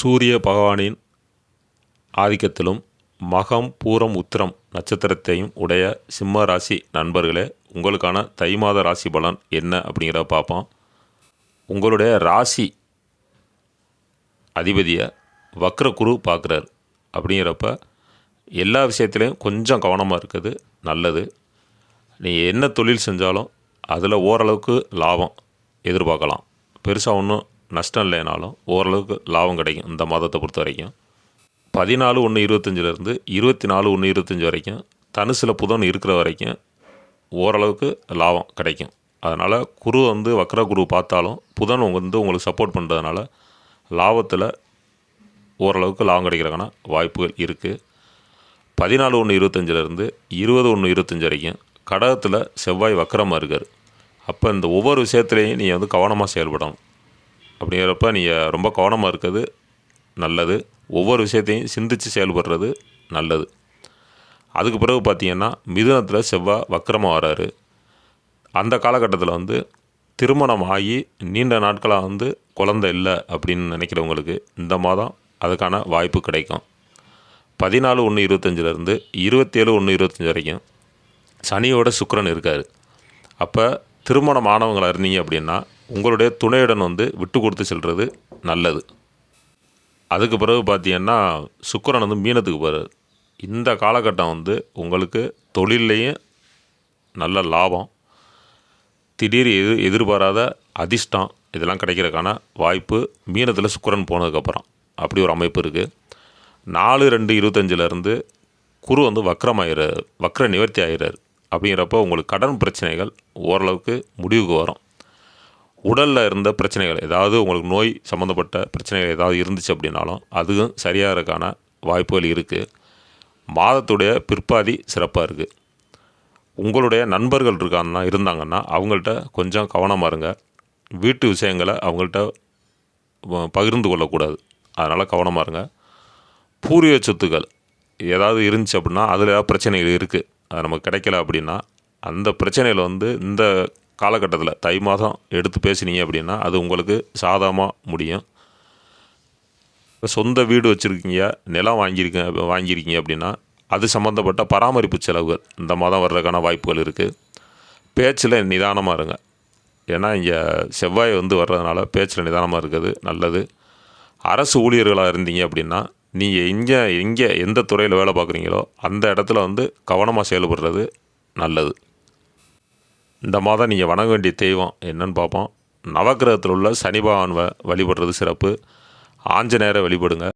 சூரிய பகவானின் ஆதிக்கத்திலும் மகம் பூரம் உத்திரம் நட்சத்திரத்தையும் உடைய சிம்ம ராசி நண்பர்களே உங்களுக்கான தை மாத ராசி பலன் என்ன அப்படிங்கிறத பார்ப்போம். உங்களுடைய ராசி அதிபதியை வக்ர குரு பார்க்குறாரு அப்படிங்கிறப்ப எல்லா விஷயத்துலையும் கொஞ்சம் கவனமாக இருக்குது நல்லது. நீ என்ன தொழில் செஞ்சாலும் அதில் ஓரளவுக்கு லாபம் எதிர்பார்க்கலாம். பெருசாக ஒன்றும் நஷ்டம் இல்லைனாலும் ஓரளவுக்கு லாபம் கிடைக்கும் இந்த மாதத்தை பொறுத்த வரைக்கும். பதினாலு ஒன்று இருபத்தஞ்சிலேருந்து இருபத்தி நாலு ஒன்று இருபத்தஞ்சி வரைக்கும் தனுசில் புதன் இருக்கிற வரைக்கும் ஓரளவுக்கு லாபம் கிடைக்கும். அதனால் குரு வந்து வக்ர குரு பார்த்தாலும் புதன் வந்து உங்களுக்கு சப்போர்ட் பண்ணுறதுனால லாபத்தில் ஓரளவுக்கு லாபம் கிடைக்கிறதுக்கான வாய்ப்புகள் இருக்குது பதினாலு ஒன்று இருபத்தஞ்சிலேருந்து இருபது ஒன்று இருபத்தஞ்சி வரைக்கும் கடகத்தில் செவ்வாய் வக்கரமாக இருக்கார். அப்போ இந்த ஒவ்வொரு விஷயத்துலையும் நீங்கள் வந்து கவனமாக செயல்படணும். அப்படிங்கிறப்ப நீங்கள் ரொம்ப கவனமாக இருக்கிறது நல்லது. ஒவ்வொரு விஷயத்தையும் சிந்தித்து செயல்படுறது நல்லது. அதுக்கு பிறகு பார்த்தீங்கன்னா மிதுனத்தில் செவ்வாய் வக்கரமாக வராரு. அந்த காலகட்டத்தில் வந்து திருமணம் ஆகி நீண்ட நாட்களாக வந்து குழந்தை இல்லை அப்படின்னு நினைக்கிறவங்களுக்கு இந்த மாதம் அதுக்கான வாய்ப்பு கிடைக்கும். பதினாலு ஒன்று இருபத்தஞ்சிலேருந்து இருபத்தேழு ஒன்று இருபத்தஞ்சி வரைக்கும் சனியோட சுக்கரன் இருக்கார். அப்போ திருமணம் ஆனவங்களாக இருந்தீங்க அப்படின்னா உங்களுடைய துணையுடன் வந்து விட்டு கொடுத்து செல்வது நல்லது. அதுக்கு பிறகு பார்த்தீங்கன்னா சுக்கரன் வந்து மீனத்துக்கு போகிறார் இந்த காலகட்டம் வந்து உங்களுக்கு தொழில்லையும் நல்ல லாபம். திடீர் எதிர் எதிர்பாராத அதிர்ஷ்டம் இதெல்லாம் கிடைக்கிறதுக்கான வாய்ப்பு மீனத்தில் சுக்கரன் போனதுக்கப்புறம். அப்படி ஒரு அமைப்பு இருக்குது நாலு ரெண்டு இருபத்தஞ்சிலேருந்து குரு வந்து வக்ரமாயிறார் வக்ர நிவர்த்தி ஆகிறார் அப்படிங்கிறப்ப உங்களுக்கு கடன் பிரச்சனைகள் ஓரளவுக்கு முடிவுக்கு வரும். உடலில் இருந்த பிரச்சனைகள் ஏதாவது உங்களுக்கு நோய் சம்மந்தப்பட்ட பிரச்சனைகள் ஏதாவது இருந்துச்சு அப்படின்னாலும் அதுவும் சரியாகிறதுக்கான வாய்ப்புகள் இருக்குது மாதத்துடைய பிற்பாதி சிறப்பாக இருக்குது உங்களுடைய நண்பர்கள் இருக்காங்கன்னா இருந்தாங்கன்னா அவங்கள்ட்ட கொஞ்சம் கவனமாக இருங்க. வீட்டு விஷயங்களை அவங்கள்ட்ட பகிர்ந்து கொள்ளக்கூடாது. அதனால் கவனமாக இருங்க. பூர்வீக சொத்துக்கள் ஏதாவது இருந்துச்சு அப்படின்னா அதில் ஏதாவது பிரச்சனைகள் இருக்குது அது நமக்கு கிடைக்கல அப்படின்னா அந்த பிரச்சனையில் வந்து இந்த காலகட்டத்தில் தை மாதம் எடுத்து பேசுனீங்க அப்படின்னா அது உங்களுக்கு சாதகமாக முடியும். சொந்த வீடு வச்சுருக்கீங்க நிலம் வாங்கியிருக்க வாங்கியிருக்கீங்க அப்படின்னா அது சம்மந்தப்பட்ட பராமரிப்பு செலவுகள் இந்த மாதம் வர்றதுக்கான வாய்ப்புகள் இருக்குது பேச்சில் நிதானமாக இருங்க. ஏன்னா இங்கே செவ்வாய் வந்து வர்றதுனால பேச்சில் நிதானமாக இருக்கிறது நல்லது. அரசு ஊழியர்களாக இருந்தீங்க அப்படின்னா நீங்கள் எங்கே எங்கே எந்த துறையில் வேலை பார்க்குறீங்களோ அந்த இடத்துல வந்து கவனமாக செயல்படுறது நல்லது. இந்த மாதம் நீங்கள் வணங்க வேண்டிய தெய்வம் என்னன்னு பார்ப்போம். நவக்கிரகத்தில் உள்ள சனி பகவான் வழிபடுறது சிறப்பு. ஆஞ்சநேயரை வழிபடுங்க.